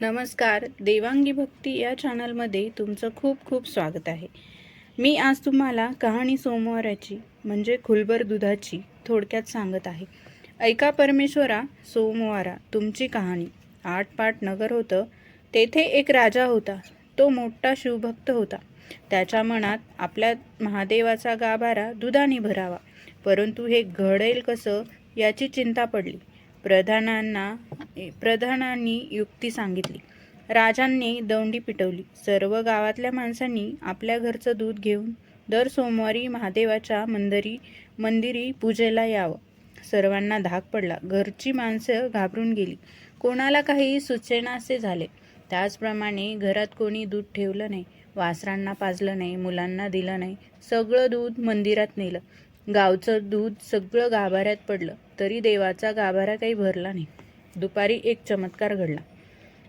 नमस्कार देवांगी भक्ती या चॅनलमध्ये तुमचं खूप खूप स्वागत आहे. मी आज तुम्हाला कहाणी सोमवाराची म्हणजे खुलबर दुधाची थोडक्यात सांगत आहे. ऐका परमेश्वरा सोमवारा तुमची कहाणी. आठपाट नगर होतं तेथे एक राजा होता. तो मोठा शिवभक्त होता. त्याच्या मनात आपल्या महादेवाचा गाभारा दुधाने भरावा. परंतु हे घडेल कसं याची चिंता पडली. प्रधानांना प्रधानांनी युक्ती सांगितली. राजांनी दौंडी पिटवली. सर्व गावातल्या माणसांनी आपल्या घरचं दूध घेऊन दर सोमवारी महादेवाच्या मंदिरी मंदिरी पूजेला यावं. सर्वांना धाक पडला. घरची माणसं घाबरून गेली. कोणाला काही सुचेनासे झाले. त्याचप्रमाणे घरात कोणी दूध ठेवलं नाही वासरांना पाजलं नाही मुलांना दिलं नाही सगळं दूध मंदिरात नेलं. गावचं दूध सगळं गाभाऱ्यात पडलं. तरी देवाचा गाभारा काही भरला नाही. दुपारी एक चमत्कार घडला.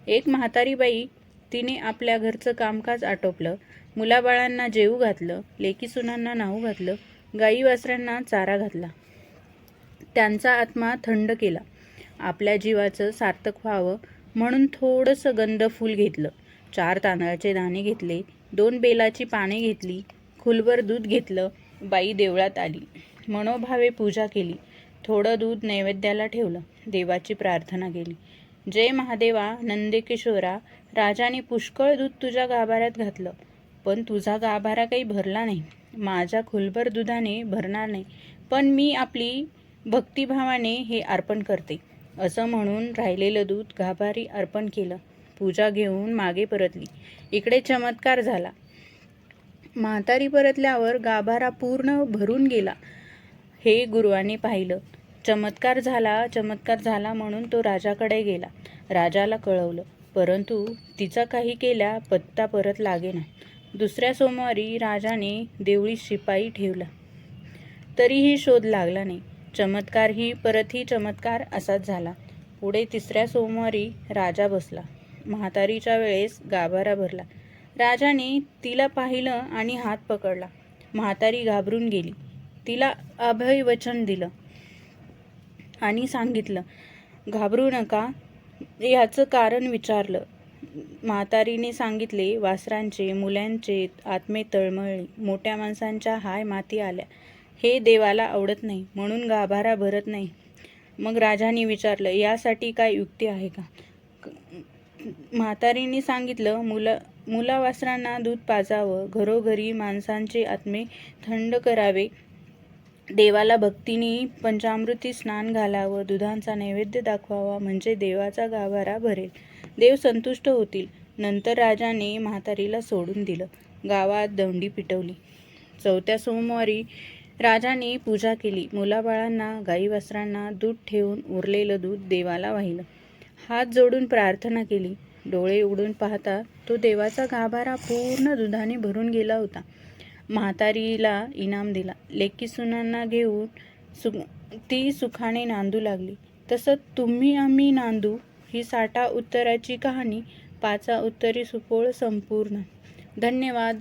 एक म्हातारी बाई तिने आपल्या घरचं कामकाज आटोपलं मुलाबाळांना जेवू घातलं लेकीसुनांना नाहू घातलं गाई वासरांना चारा घातला. त्यांचा आत्मा थंड केला. आपल्या जीवाचं सार्थक व्हावं म्हणून थोडंसं गंध फूल घेतलं. चार तांदळाचे दाणे घेतले दोन बेलाची पाने घेतली खुलवर दूध घेतलं बाई देवळात आली. मनोभावे पूजा केली. थोडं दूध नैवेद्याला ठेवलं. देवाची प्रार्थना केली. जय महादेवा नंदकिशोरा राजाने पुष्कळ दूध तुझ्या गाभाऱ्यात घातलं. पण तुझा गाभारा काही भरला नाही. माझ्या खुलभर दुधाने भरणार नाही. पण मी आपली भक्तिभावाने हे अर्पण करते. असं म्हणून राहिलेलं दूध गाभारी अर्पण केलं. पूजा घेऊन मागे परतली. इकडे चमत्कार झाला. म्हातारी परतल्यावर गाभारा पूर्ण भरून गेला. हे गुरुवाने पाहिलं. चमत्कार झाला चमत्कार झाला म्हणून तो राजाकडे गेला. राजाला कळवलं. परंतु तिचा काही केल्या पत्ता परत लागेना दुसऱ्या सोमवारी राजाने देवळी शिपाई ठेवला. तरीही शोध लागला नाही. चमत्कारही परतही चमत्कार असाच झाला. पुढे तिसऱ्या सोमवारी राजा बसला. म्हातारीच्या वेळेस गाभारा भरला. राजाने तिला पाहिलं आणि हात पकडला. म्हातारी घाबरून गेली. तिला अभय वचन दिलं. आणि सांगितलं घाबरू नका. याचं कारण विचारलं. म्हातारीने सांगितले वासरांचे मुलांचे आत्मे तळमळली. मोठ्या माणसांच्या हाय माती आल्या. हे देवाला आवडत नाही म्हणून गाभारा भरत नाही. मग राजाने विचारलं यासाठी काय युक्ती आहे का? म्हातारीने सांगितलं मुलं मुलावासरांना दूध पाजावं. घरोघरी माणसांचे आत्मे थंड करावे. देवाला भक्तीने पंचामृती स्नान घालावं दुधांचा नैवेद्य दाखवावा म्हणजे देवाचा गाभारा भरेल. देव संतुष्ट होतील. नंतर राजाने म्हातारीला सोडून दिलं. गावात दंडी पिटवली. चौथ्या सोमवारी राजाने पूजा केली. मुलाबाळांना गाई वस्त्रांना दूध ठेवून उरलेलं दूध देवाला वाहिलं. हात जोडून प्रार्थना केली. डोळे उडून पाहता तो देवाचा गाभारा पूर्ण दुधाने भरून गेला होता. म्हातारीला इनाम दिला. लेकी सुनांना घेऊन सु ती सुखाने नांदू लागली. तसं तुम्ही आम्ही नांदू ही साठा उत्तराची कहाणी पाचा उत्तरी सुपोळ संपूर्ण. धन्यवाद.